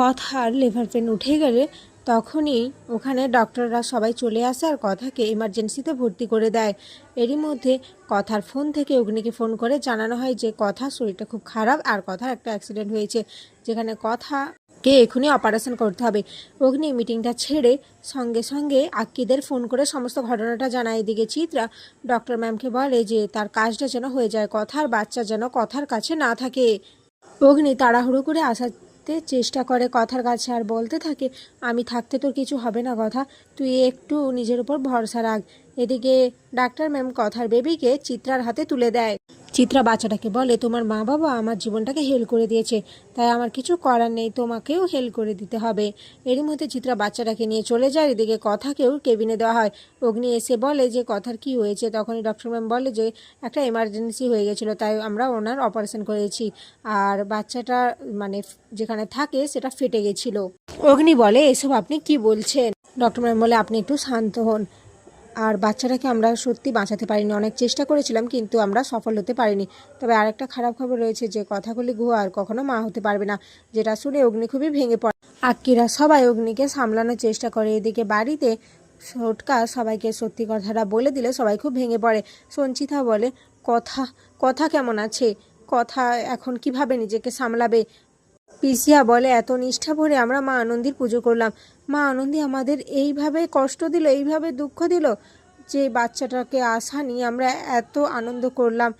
কথার liver pen উঠে গেলে তখনই ওখানে ডক্টররা সবাই চলে আসে আর কথাকে ইমার্জেন্সিতে ভর্তি করে দেয়। এরই মধ্যে কথার ফোন থেকে অগ্নিকে ফোন করে জানানো হয় যে কথা শরীরটা খুব খারাপ আর কথার একটা অ্যাক্সিডেন্ট হয়েছে, যেখানে কথাকে এখনই অপারেশন করতে হবে। অগ্নি মিটিংটা ছেড়ে সঙ্গে সঙ্গে আক্কিদের ফোন করে সমস্ত ঘটনাটা জানায়। এদিকে চিত্রা ডক্টর ম্যামকে বলে যে, তার কাজটা যেন হয়ে যায়, কথার বাচ্চা যেন কথার কাছে না থাকে। অগ্নি তাড়াহুড়ো করে আসাতে চেষ্টা করে কথার কাছে আর বলতে থাকে, আমি থাকতে তোর কিছু হবে না কথা, তুই একটু নিজের উপর ভরসা রাখ। এদিকে ডাক্তার ম্যাম কথার বেবিকে চিত্রার হাতে তুলে দেয়। চিত্রা বাচ্চাটাকে বলে, তোমার মা বাবা আমার জীবনটাকে হেল করে দিয়েছে, তাই আমার কিছু করার নেই, তোমাকেও হেল করে দিতে হবে। এরই মধ্যে চিত্রা বাচ্চাটাকে নিয়ে চলে যায়, এদিকে কথাকেও কেবিনে দেওয়া হয়। অগ্নি এসে বলে যে, কথার কি হয়েছে? তখনই ডক্টর ম্যাম বলে যে, একটা এমার্জেন্সি হয়ে গেছিল, তাই আমরা ওনার অপারেশন করেছি। আর বাচ্চাটা মানে যেখানে থাকে সেটা ফেটে গেছিল। অগ্নি বলে, এসব আপনি কি বলছেন? ডক্টর ম্যাম বলে, আপনি একটু শান্ত হন। আর বাচ্চাটাকে আমরা সত্যি বাঁচাতে পারিনি। অনেক চেষ্টা করেছিলাম, কিন্তু আমরা সফল হতে পারিনি। তবে আরেকটা খারাপ খবর রয়েছে যে, কথাগুলি গুহ আর কখনো মা হতে পারবে না, যেটা শুনে অগ্নি খুবই ভেঙে পড়ে। আক্কিরা সবাই অগ্নিকে সামলানোর চেষ্টা করে। এদিকে বাড়িতে ছোটকা সবাইকে সত্যি কথাটা বলে দিলে সবাই খুব ভেঙে পড়ে। সঞ্চিতা বলে, কথা কথা কেমন আছে? কথা এখন কীভাবে নিজেকে সামলাবে? পিসিয়া বলে, এত নিষ্ঠা ভরে আমরা মা আনন্দীর পুজো করলাম। মা আনন্দী আমাদের এইভাবে কষ্ট দিল, এইভাবে দুঃখ দিল যে বাচ্চাটাকে আশা নিয়ে আমরা এত আনন্দ করলাম,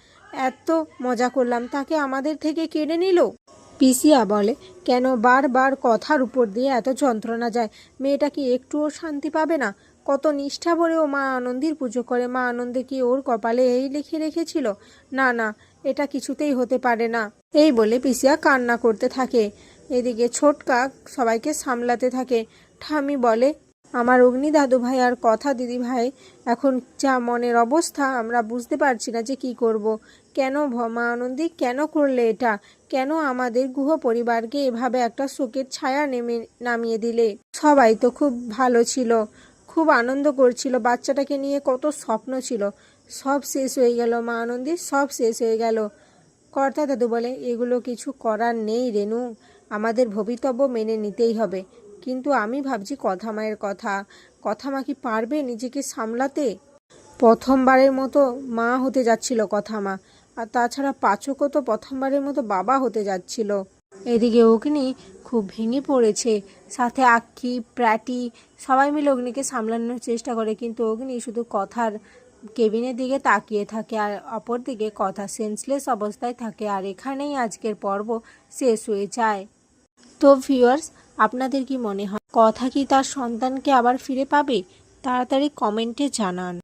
এত মজা করলাম, তাকে আমাদের থেকে কেড়ে নিল? পিসিয়া বলে, কেন বারবার কথার উপর দিয়ে এত যন্ত্রণা যায়? মেয়েটা কি একটুও শান্তি পাবে না? কত নিষ্ঠা ভরে ও মা আনন্দীর পুজো করে, মা আনন্দে কি ওর কপালে এই লিখে রেখেছিল? না না এটা কিছুতেই হতে পারে না। এই বলে পিসিয়া কান্না করতে থাকে। এদিকে ছোটকা সবাইকে সামলাতে থাকে। ঠামি বলে, আমার অগ্নি দাদু ভাই আর কথা দিদি ভাই, এখন যা মনের অবস্থা, আমরা বুঝতে পারছি না যে কি করব। কেন ভমা আনন্দী, কেন করলে এটা? কেন আমাদের গুহ পরিবারকে এভাবে একটা শোকের ছায়া নেমে নামিয়ে দিলে? সবাই তো খুব ভালো ছিল। খুব আনন্দ করছিল। বাচ্চাটাকে নিয়ে কত স্বপ্ন ছিল। সব শেষ হয়ে গেল, মা আনন্দী, সব শেষ হয়ে গেল। কর্তা দাদু বলে, এগুলো কিছু করার নেই রেনু, আমাদের ভবিতব্য মেনে নিতেই হবে। কিন্তু আমি ভাবছি কথা মায়ের কথা। কথা মা কি পারবে নিজেকে সামলাতে? প্রথমবারের মতো মা হতে যাচ্ছিল কথা মা। আর তাছাড়া পাচকও তো প্রথমবারের মতো বাবা হতে যাচ্ছিল। এদিকে অগ্নি খুব ভেঙে পড়েছে। সাথে আক্কি প্র্যাটি সবাই মিলে অগ্নিকে সামলানোর চেষ্টা করে, কিন্তু অগ্নি শুধু কথার কেবিনের দিকে তাকিয়ে থাকে আর অপর দিকে কথা সেন্সলেস অবস্থায় থাকে। আর এখানেই আজকের পর্ব শেষ হয়ে যায়। তো ভিউয়ার্স আপনাদের কি মনে হয়? কথা কি তার সন্তানকে আবার ফিরে পাবে? তাড়াতাড়ি কমেন্টে জানান।